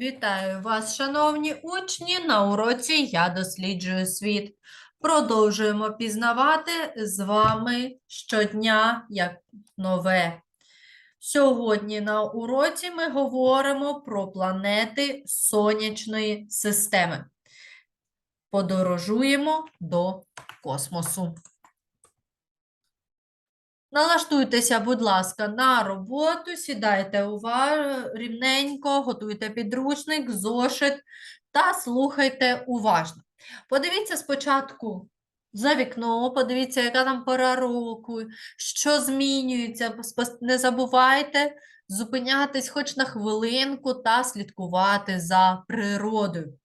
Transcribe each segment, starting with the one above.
Вітаю вас, шановні учні! На уроці Я досліджую світ. Продовжуємо пізнавати з вами щодня як нове. Сьогодні на уроці ми говоримо про планети Сонячної системи. Подорожуємо до космосу. Налаштуйтеся, будь ласка, на роботу, сідайте ува- рівненько, готуйте підручник, зошит та слухайте уважно. Подивіться спочатку за вікно, подивіться, яка там пора року, що змінюється. Не забувайте зупинятись хоч на хвилинку та слідкувати за природою.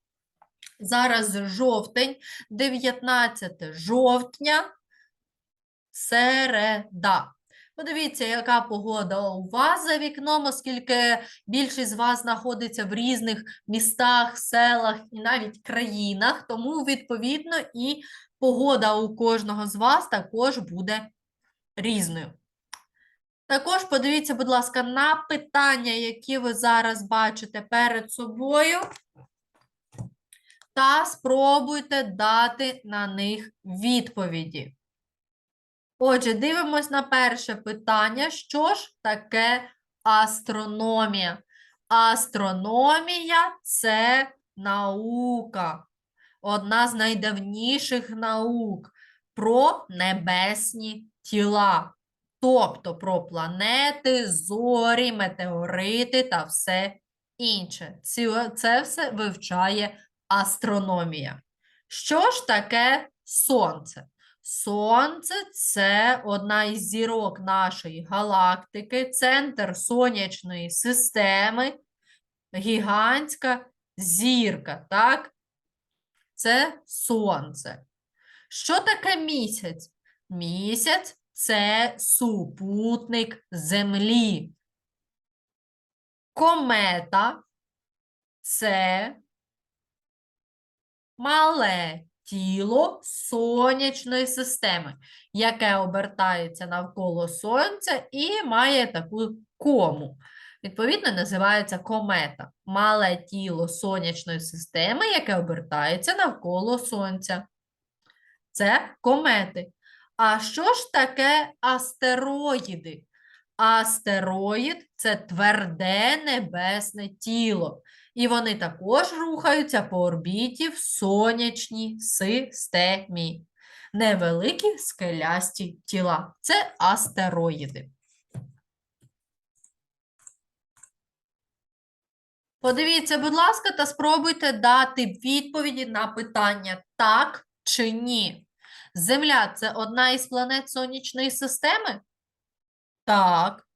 Зараз жовтень, 19 жовтня. Середа. Подивіться, яка погода у вас за вікном, оскільки більшість з вас знаходиться в різних містах, селах і навіть країнах, тому, відповідно, і погода у кожного з вас також буде різною. Також подивіться, будь ласка, на питання, які ви зараз бачите перед собою, та спробуйте дати на них відповіді. Отже, дивимось на перше питання. Що ж таке астрономія? Астрономія це наука, одна з найдавніших наук про небесні тіла, тобто про планети, зорі, метеорити та все інше. Це все вивчає астрономія. Що ж таке Сонце? Сонце це одна із зірок нашої галактики, центр сонячної системи, гігантська зірка, так? Це Сонце. Що таке місяць? Місяць це супутник Землі. Комета це мале тіло сонячної системи, яке обертається навколо Сонця і має таку кому. Відповідно, називається комета. Мале тіло сонячної системи, яке обертається навколо Сонця. Це комети. А що ж таке астероїди? Астероїд це тверде небесне тіло. І вони також рухаються по орбіті в сонячній системі. Невеликі скелясті тіла. Це астероїди. Подивіться, будь ласка, та спробуйте дати відповіді на питання так чи ні. Земля це одна із планет сонячної системи? Так.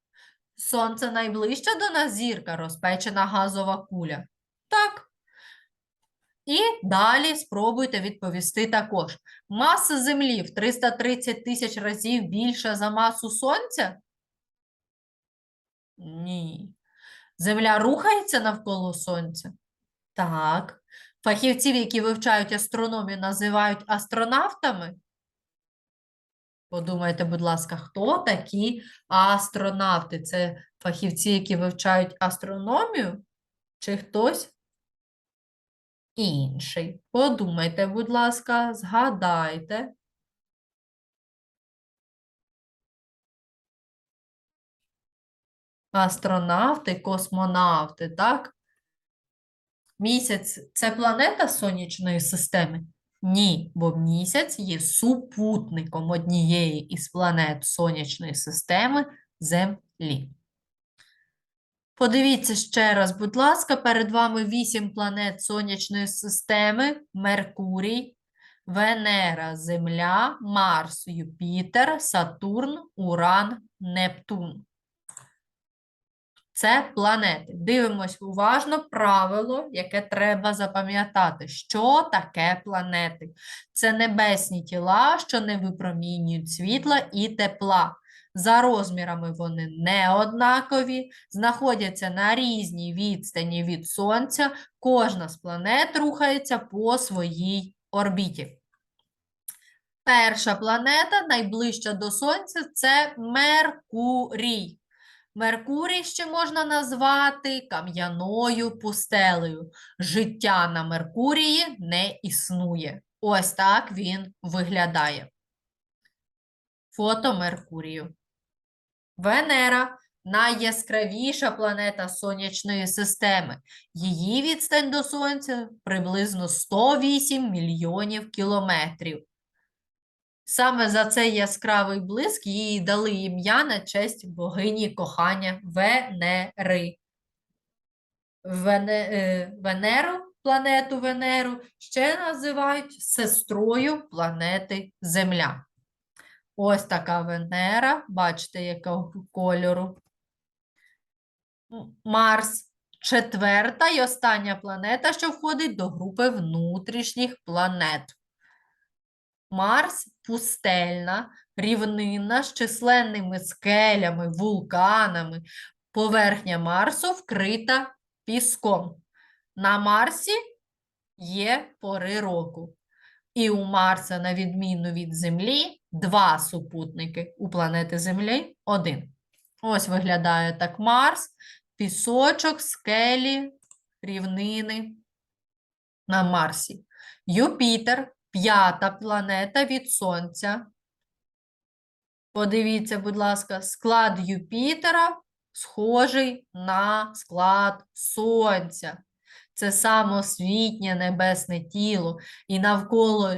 Сонце найближча до нас зірка, розпечена газова куля. Так. І далі спробуйте відповісти також. Маса Землі в 330 тисяч разів більша за масу Сонця? Ні. Земля рухається навколо Сонця? Так. Фахівців, які вивчають астрономію, називають астронавтами? Подумайте, будь ласка, хто такі астронавти? Це фахівці, які вивчають астрономію, чи хтось інший? Подумайте, будь ласка, згадайте. Астронавти, космонавти, так? Місяць це планета сонячної системи? Ні, бо місяць є супутником однієї із планет сонячної системи Землі. Подивіться ще раз, будь ласка, перед вами вісім планет сонячної системи: Меркурій, Венера, Земля, Марс, Юпітер, Сатурн, Уран, Нептун. Це планети. Дивимось уважно правило, яке треба запам'ятати. Що таке планети? Це небесні тіла, що не випромінюють світла і тепла. За розмірами вони не однакові, знаходяться на різній відстані від Сонця. Кожна з планет рухається по своїй орбіті. Перша планета, найближча до Сонця, це Меркурій. Меркурій ще можна назвати кам'яною пустелею. Життя на Меркурії не існує. Ось так він виглядає. Фото Меркурію. Венера найяскравіша планета Сонячної системи. Її відстань до Сонця приблизно 108 мільйонів кілометрів. Саме за цей яскравий блиск їй дали ім'я на честь богині кохання Венери. Вене, е, Венеру, планету Венеру, ще називають сестрою планети Земля. Ось така Венера, бачите, якого кольору. Марс четверта і остання планета, що входить до групи внутрішніх планет. Марс пустельна, рівнинна з численними скелями, вулканами. Поверхня Марсу вкрита піском. На Марсі є пори року. І у Марса, на відміну від Землі, два супутники. У планети Землі один. Ось виглядає так Марс, пісочок, скелі, рівнини на Марсі. Юпітер п'ята планета від Сонця. Подивіться, будь ласка, склад Юпітера схожий на склад Сонця. Це самосвітнє небесне тіло, і навколо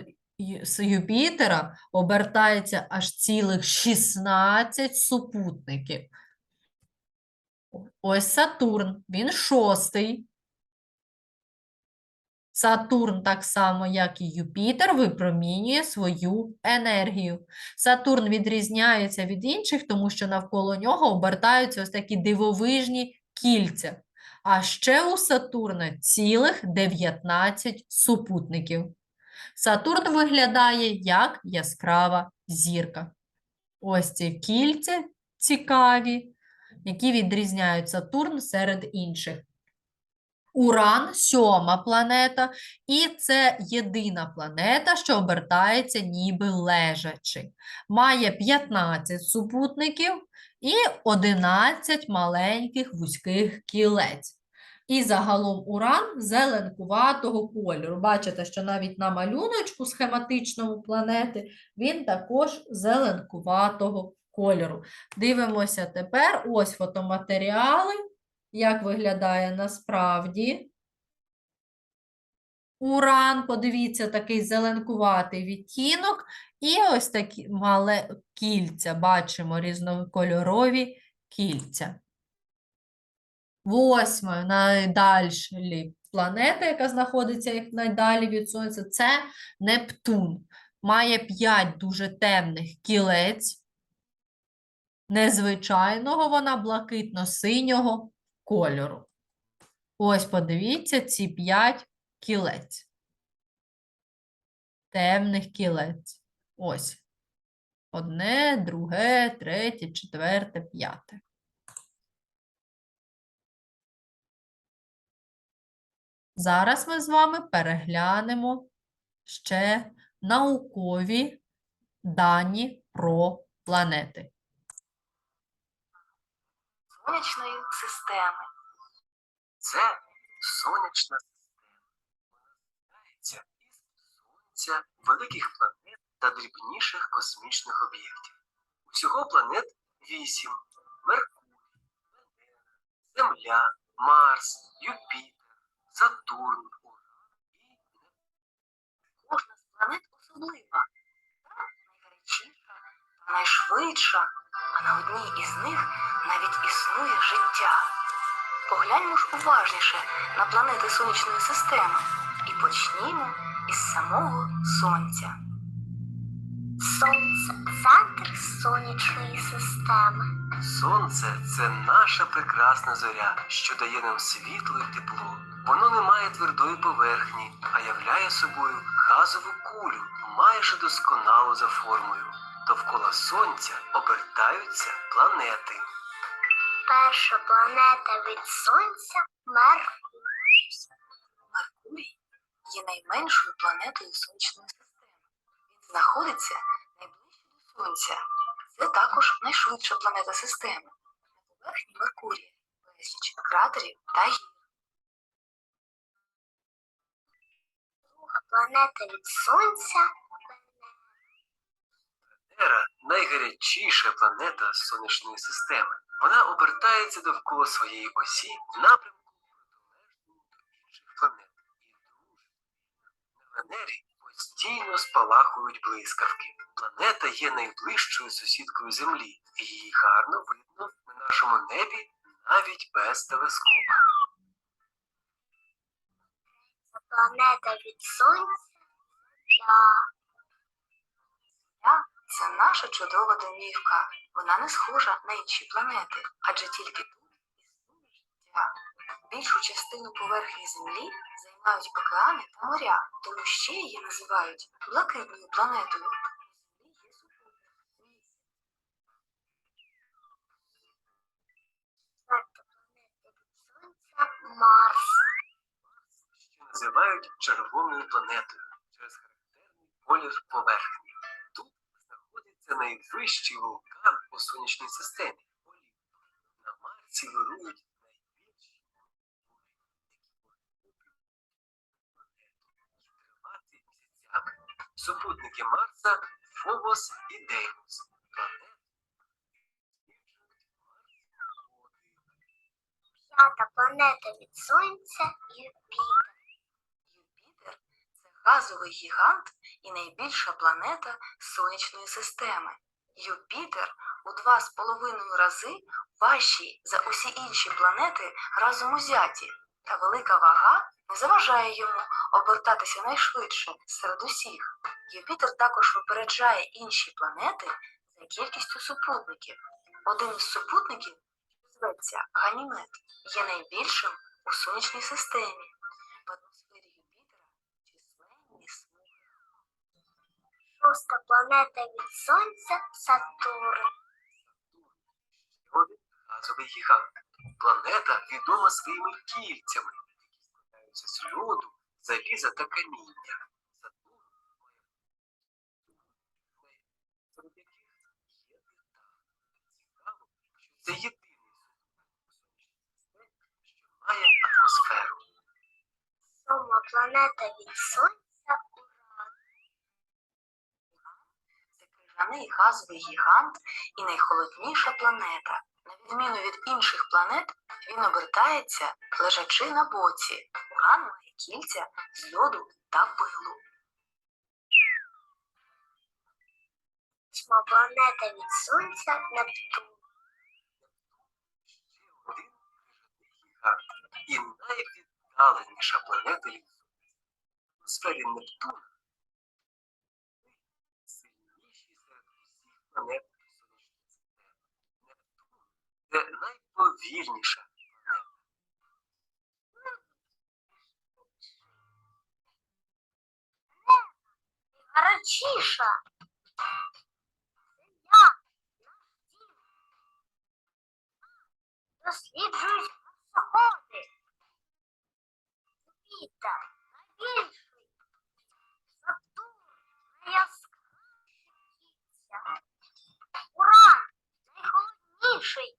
Юпітера обертається аж цілих 16 супутників. Ось Сатурн, він шостий. Сатурн, так само, як і Юпітер, випромінює свою енергію. Сатурн відрізняється від інших, тому що навколо нього обертаються ось такі дивовижні кільця. А ще у Сатурна цілих 19 супутників. Сатурн виглядає як яскрава зірка. Ось ці кільця цікаві, які відрізняють Сатурн серед інших. Уран сьома планета, і це єдина планета, що обертається ніби лежачи. Має 15 супутників і 11 маленьких вузьких кілець. І загалом уран зеленкуватого кольору. Бачите, що навіть на малюночку схематичному планети він також зеленкуватого кольору. Дивимося тепер ось фотоматеріали як виглядає насправді. Уран, подивіться, такий зеленкуватий відтінок. І ось такі мале кільця. Бачимо різнокольорові кільця. Восьма, найдальші планета, яка знаходиться як найдалі від Сонця, це Нептун. Має 5 дуже темних кілець. Незвичайного вона блакитно-синього кольору. Ось подивіться ці 5 кілець. Темних кілець. Ось. Одне, друге, третє, четверте, п'яте. Зараз ми з вами переглянемо ще наукові дані про планети. Сонячної системи. Це сонячна система. Сонця, великих планет та дрібніших космічних об'єктів. Усього планет вісім: Меркурій, Земля, Марс, Юпітер, Сатурн, Уран і. Кожна з планет особлива, та найгарячіша, та найшвидша, а на одній із них навіть існує життя. Погляньмо ж уважніше на планети сонячної системи і почнімо із самого Сонця. Сонце центр сонячної системи. Сонце це наша прекрасна зоря, що дає нам світло і тепло. Воно не має твердої поверхні, а являє собою газову кулю, майже досконалу за формою. Довкола сонця обертаються планети. Перша планета від сонця Меркурій. Меркурій є найменшою планетою сонячної системи. Він знаходиться найближче до Сонця. Це також найшвидша планета системи. поверхні Меркурія, безліч кратерів та гір. Друга планета від Сонця Венера найгарячіша планета сонячної системи. Вона обертається довкола своєї осі в напрямку протилежному до інших планет. І на Венері постійно спалахують блискавки. Планета є найближчою сусідкою Землі, і її гарно видно на нашому небі навіть без телескопа. планета від Сонця. Це наша чудова домівка. Вона не схожа на інші планети, адже тільки тут існує життя. Більшу частину поверхні Землі займають океани та моря, тому ще її називають блакитною планетою. Марс. називають червоною планетою через характерний колір поверхні. Знаходиться найвищий вулкан у сонячній системі. На Марсі вирують найбільші тривати місяцями. Супутники Марса Фобос і Деймос. П'ята планета від Сонця Юпітер. Це газовий гігант і найбільша планета сонячної системи. Юпітер у два з половиною рази важчий за усі інші планети разом узяті, та велика вага не заважає йому обертатися найшвидше серед усіх. Юпітер також випереджає інші планети за кількістю супутників. Один із супутників, зветься Ганімед, є найбільшим у сонячній системі. В атмосфері Юпітера численні смуги. Шоста планета від Сонця Сатурн. Газовий гігант. Планета відома своїми кільцями, які складаються з льоду, заліза та каміння. Сатурн має серед яких є Титан. Цікаво, що це єдиний сонячній що має атмосферу. Сьома планета від Сонця Крижаний газовий гігант і найхолодніша планета. На відміну від інших планет, він обертається, лежачи на боці. Уран має кільця з льоду та пилу. Восьма планета від Сонця Нептун. І найвіддаленіша планета від Сонця. В атмосфері Нептуна сильніші серед усіх планет сонячної системи. Нептун це найповільніша планета. Гарячіша. Земля. Наш Найхолодніший.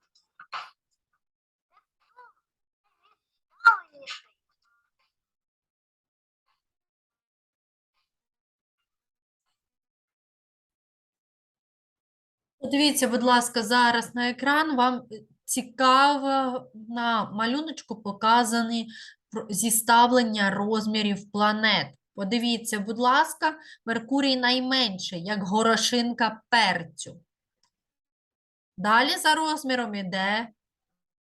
Подивіться, будь ласка, зараз на екран вам цікаво на малюночку показані зіставлення розмірів планет. Подивіться, будь ласка, Меркурій найменший, як горошинка перцю. Далі за розміром іде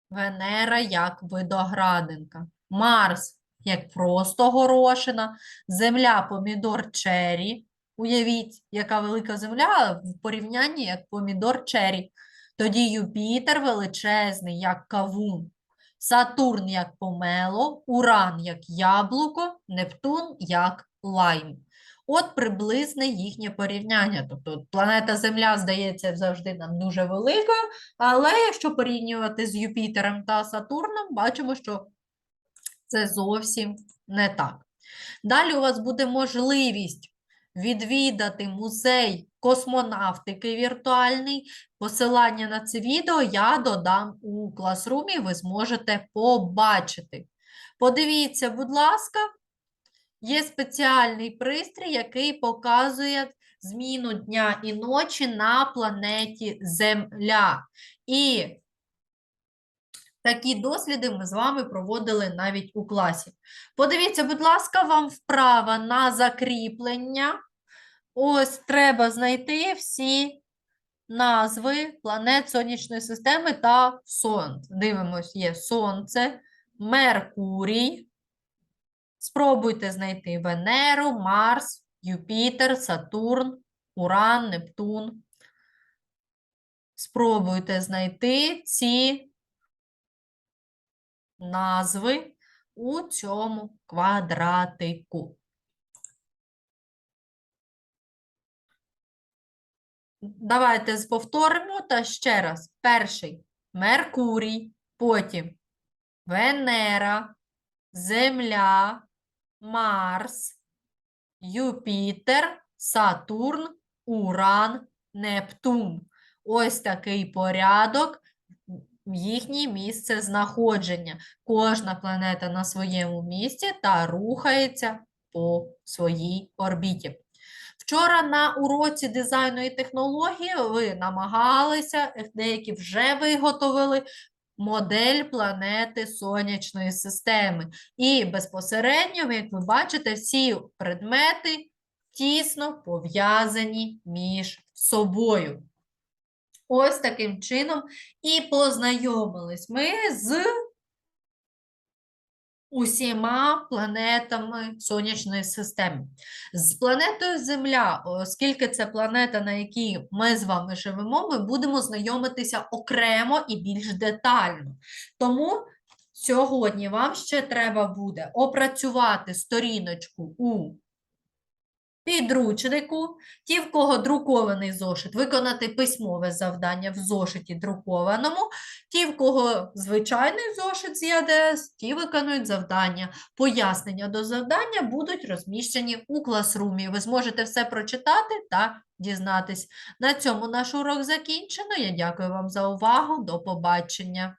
Венера як видоградинка, Марс як просто горошина, Земля помідор чері. Уявіть, яка велика земля в порівнянні як помідор чері. Тоді Юпітер величезний, як кавун, Сатурн як помело, Уран як яблуко, Нептун як лайм. От приблизне їхнє порівняння. Тобто планета Земля здається завжди нам дуже великою, але якщо порівнювати з Юпітером та Сатурном, бачимо, що це зовсім не так. Далі у вас буде можливість відвідати музей космонавтики віртуальний. Посилання на це відео я додам у класрумі, ви зможете побачити. Подивіться, будь ласка, є спеціальний пристрій, який показує зміну дня і ночі на планеті Земля. І такі досліди ми з вами проводили навіть у класі. Подивіться, будь ласка, вам вправа на закріплення. Ось треба знайти всі назви планет Сонячної системи та Сонць. Дивимось, є Сонце, Меркурій. Спробуйте знайти Венеру, Марс, Юпітер, Сатурн, Уран, Нептун. Спробуйте знайти ці назви у цьому квадратику. Давайте повторимо та ще раз. Перший Меркурій, потім Венера, Земля, Марс, Юпітер, Сатурн, Уран, Нептун. Ось такий порядок, їхнє місце знаходження. Кожна планета на своєму місці та рухається по своїй орбіті. Вчора на уроці дизайну і технології ви намагалися, деякі вже виготовили модель планети Сонячної системи. І безпосередньо, як ви бачите, всі предмети тісно пов'язані між собою. Ось таким чином і познайомились ми з усіма планетами Сонячної системи. З планетою Земля, оскільки це планета, на якій ми з вами живемо, ми будемо знайомитися окремо і більш детально. Тому сьогодні вам ще треба буде опрацювати сторіночку у підручнику, ті, в кого друкований зошит, виконати письмове завдання в зошиті друкованому, ті, в кого звичайний зошит з ЯДС, ті виконують завдання. Пояснення до завдання будуть розміщені у класрумі. Ви зможете все прочитати та дізнатись. На цьому наш урок закінчено. Я дякую вам за увагу. До побачення.